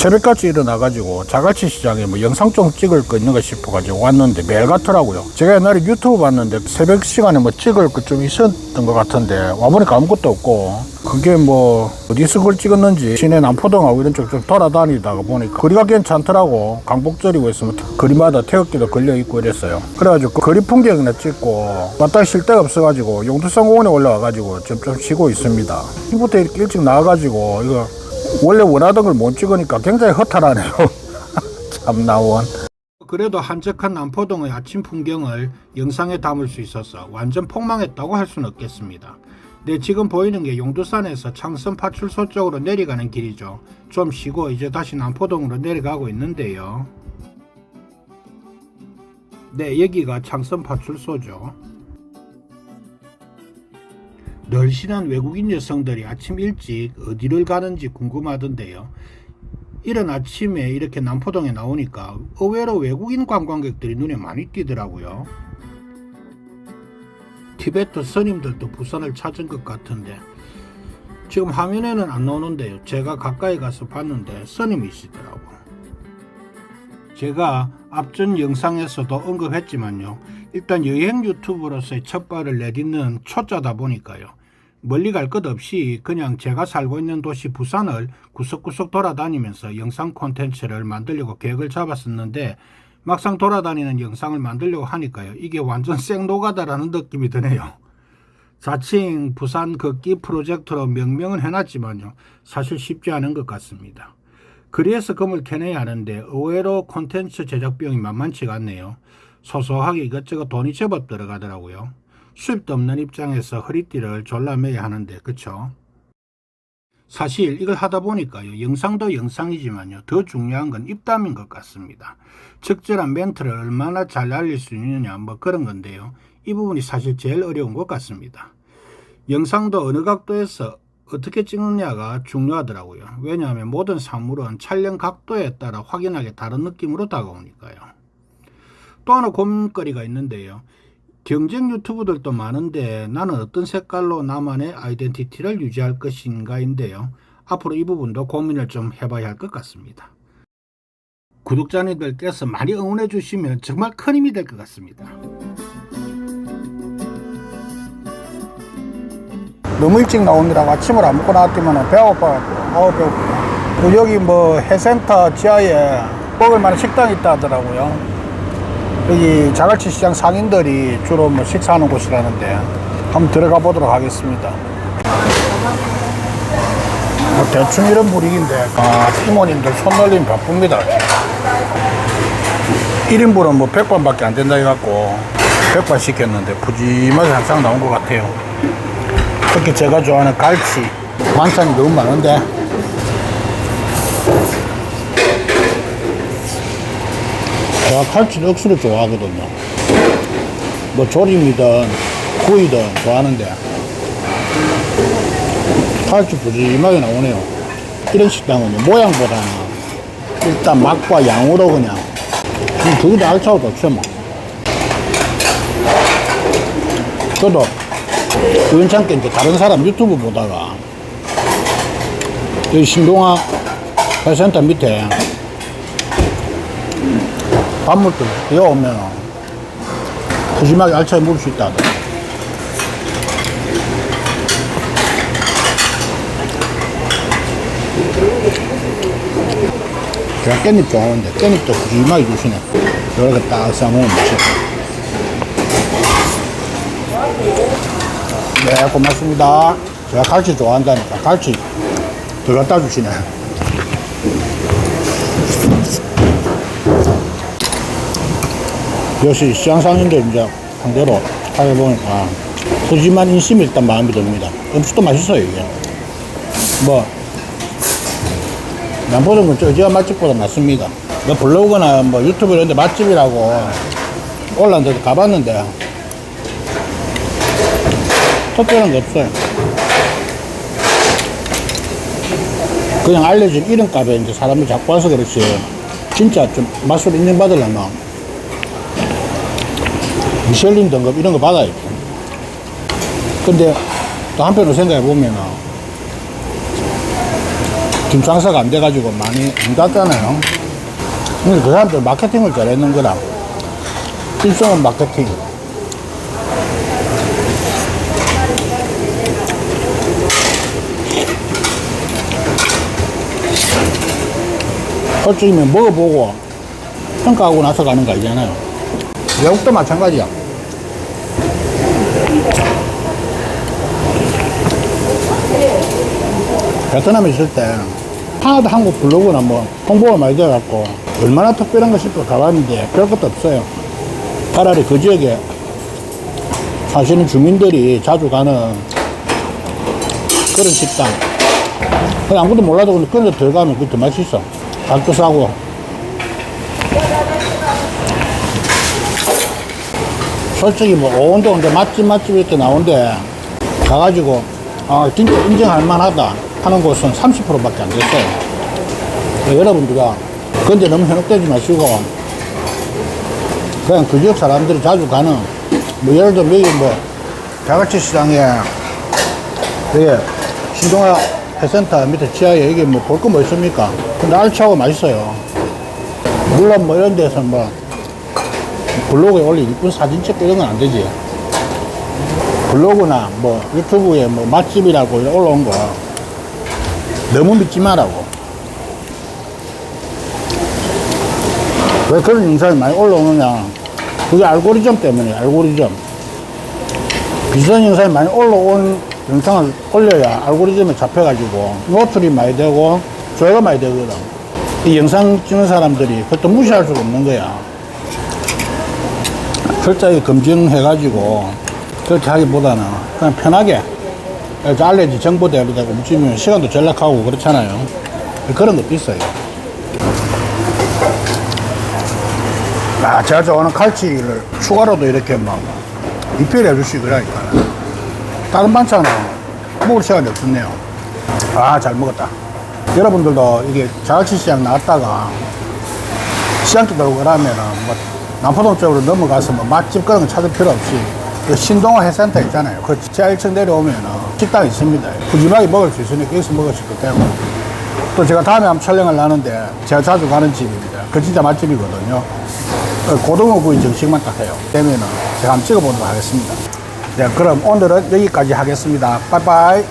새벽같이 일어나가지고 자갈치 시장에 뭐 영상 좀 찍을 거 있는가 싶어가지고 왔는데 매일 같더라고요. 제가 옛날에 유튜브 봤는데 새벽 시간에 뭐 찍을 거 좀 있었던 것 같은데 와보니까 아무것도 없고 그게 뭐 어디서 그걸 찍었는지 시내 남포동하고 이런 쪽 좀 돌아다니다가 보니까 거리가 괜찮더라고 강북절이고 있으면 거리마다 태극기도 걸려 있고 이랬어요. 그래가지고 그 거리 풍경이나 찍고 마땅히 쉴 데가 없어가지고 용두산 공원에 올라와가지고 좀, 좀 쉬고 있습니다. 이부터 이렇게 일찍 나와가지고 이거 원래 원하던 걸 못 찍으니까 굉장히 허탈하네요. 참 나원. 그래도 한적한 남포동의 아침 풍경을 영상에 담을 수 있어서 완전 폭망했다고 할 수는 없겠습니다. 네, 지금 보이는 게 용두산에서 창선 파출소 쪽으로 내려가는 길이죠. 좀 쉬고 이제 다시 남포동으로 내려가고 있는데요. 네, 여기가 창선 파출소죠. 널씬한 외국인 여성들이 아침 일찍 어디를 가는지 궁금하던데요. 이른 아침에 이렇게 남포동에 나오니까 의외로 외국인 관광객들이 눈에 많이 띄더라고요. 티베트 스님들도 부산을 찾은 것 같은데 지금 화면에는 안 나오는데요. 제가 가까이 가서 봤는데 스님이시더라고. 제가 앞전 영상에서도 언급했지만요. 일단 여행 유튜브로서의 첫 발을 내딛는 초짜다 보니까요. 멀리 갈 것 없이 그냥 제가 살고 있는 도시 부산을 구석구석 돌아다니면서 영상 콘텐츠를 만들려고 계획을 잡았었는데 막상 돌아다니는 영상을 만들려고 하니까요. 이게 완전 생노가다라는 느낌이 드네요. 자칭 부산 걷기 프로젝트로 명명은 해놨지만요. 사실 쉽지 않은 것 같습니다. 그래서 금을 캐내야 하는데 의외로 콘텐츠 제작 비용이 만만치가 않네요. 소소하게 이것저것 돈이 제법 들어가더라고요. 수입도 없는 입장에서 허리띠를 졸라매야 하는데 그쵸? 사실 이걸 하다 보니까요 영상도 영상이지만요 더 중요한 건 입담인 것 같습니다. 적절한 멘트를 얼마나 잘 알릴 수 있느냐 뭐 그런 건데요. 이 부분이 사실 제일 어려운 것 같습니다. 영상도 어느 각도에서 어떻게 찍느냐가 중요하더라고요. 왜냐하면 모든 사물은 촬영 각도에 따라 확연하게 다른 느낌으로 다가오니까요. 또 하나 고민거리가 있는데요 경쟁 유튜브들도 많은데 나는 어떤 색깔로 나만의 아이덴티티를 유지할 것인가인데요. 앞으로 이 부분도 고민을 좀 해봐야 할 것 같습니다. 구독자님들께서 많이 응원해 주시면 정말 큰 힘이 될 것 같습니다. 너무 일찍 나오느라고 아침을 안 먹고 나왔더니 배가 고파갖고 아우 배고프다. 그리고 여기 뭐 해센터 지하에 먹을 만한 식당이 있다 하더라고요. 여기 자갈치 시장 상인들이 주로 뭐 식사하는 곳이라는데 한번 들어가 보도록 하겠습니다. 뭐 대충 이런 분위기인데 아 이모님들 손놀림 바쁩니다. 1인분은 뭐 100번밖에 안 된다 해갖고 100번 시켰는데 푸짐하게 항상 나온 것 같아요. 특히 제가 좋아하는 갈치 반찬이 너무 많은데 제가 칼치를 억수로 좋아하거든요. 뭐 조림이든 구이든 좋아하는데 칼치 부짐하게 나오네요. 이런 식당은 모양보다는 일단 맛과 양으로 그냥 그게 더 알차고 좋죠 뭐. 저도 우연찮게 이제 다른 사람 유튜브 보다가 여기 신동아 회센터 밑에 밥물들 여기 오면 푸짐하게 알차게 먹을 수 있다. 제가 깻잎 좋아하는데 깻잎도 푸짐하게 주시네. 이렇게 딱 싸먹으면 맛있다. 네 고맙습니다. 제가 갈치 좋아한다니까 갈치 더 갖다 주시네 역시 시장 상인들 이제 상대로 하다 보니까 푸짐한 인심이 일단 마음에 듭니다. 음식도 맛있어요, 이게. 뭐, 남포동 근처 어지가 맛집보다 낫습니다. 뭐 블로그나 뭐 유튜브 이런 데 맛집이라고 올라온데도 가봤는데, 특별한 게 없어요. 그냥 알려진 이름값에 이제 사람이 자꾸 와서 그렇지, 진짜 좀 맛을 인정받으려면 미슐린 등급 이런 거 받아야죠. 근데 또 한편으로 생각해 보면 지금 장사가 안 돼가지고 많이 안 갔잖아요. 근데 그 사람들 마케팅을 잘했는 거라. 일종은 마케팅. 솔직히 뭐 먹어보고 평가하고 나서 가는 거 아니잖아요. 외국도 마찬가지야. 베트남에 있을 때 하나도 한국 블로그나 뭐 홍보가 많이 돼갖고 얼마나 특별한 거 싶어 가봤는데 별것도 없어요. 차라리 그 지역에 사시는 주민들이 자주 가는 그런 식당. 그냥 아무것도 몰라도 근데 그런 데 들어가면 그게 더 맛있어. 가격도 싸고. 솔직히 뭐 오운동 이제 맛집 맛집 이렇게 나온데 가가지고 아 진짜 인정할 만하다 하는 곳은 30%밖에 안 됐어요. 여러분들가 근데 너무 현혹되지 마시고 그냥 그 지역 사람들이 자주 가는 뭐 예를 들면 여기 뭐 자갈치 시장에 여기 신동아 회센터 밑에 지하에 여기 뭐볼 거 뭐 있습니까? 근데 알차고 맛있어요. 물론 뭐 이런 데서 뭐 블로그에 올린 이쁜 사진 찍고 이런 건 안 되지. 블로그나 뭐 유튜브에 뭐 맛집이라고 올라온 거 너무 믿지 말라고. 왜 그런 영상이 많이 올라오느냐. 그게 알고리즘 때문에, 알고리즘. 비슷한 영상이 많이 올라온 영상을 올려야 알고리즘에 잡혀가지고 노출이 많이 되고 조회가 많이 되거든. 이 영상 찍는 사람들이 그것도 무시할 수가 없는 거야. 철저하게 검증해가지고 그렇게 하기보다는 그냥 편하게 이렇게 알려지 정보대로 되고 움직이면 시간도 전락하고 그렇잖아요. 그런 것도 있어요. 아, 제가 좋아하는 칼치를 추가로도 이렇게 막 리필해 주시고 그러니까 다른 반찬은 먹을 시간이 없었네요. 아, 잘 먹었다. 여러분들도 이게 자갈치 시장 나왔다가 시장도 들고 그러면은 뭐 남포동 쪽으로 넘어가서 뭐 맛집 그런 거 찾을 필요 없이 그 신동호 해센터 있잖아요. 그 지하 1층 내려오면은 식당 있습니다. 푸짐하게 먹을 수 있으니까 여기서 먹을 수 있기 때문에 또 제가 다음에 한번 촬영을 하는데 제가 자주 가는 집입니다. 그 진짜 맛집이거든요. 어, 고등어 구이 정식만 딱 해요. 되면은 제가 한번 찍어보도록 하겠습니다. 네, 그럼 오늘은 여기까지 하겠습니다. 빠이빠이.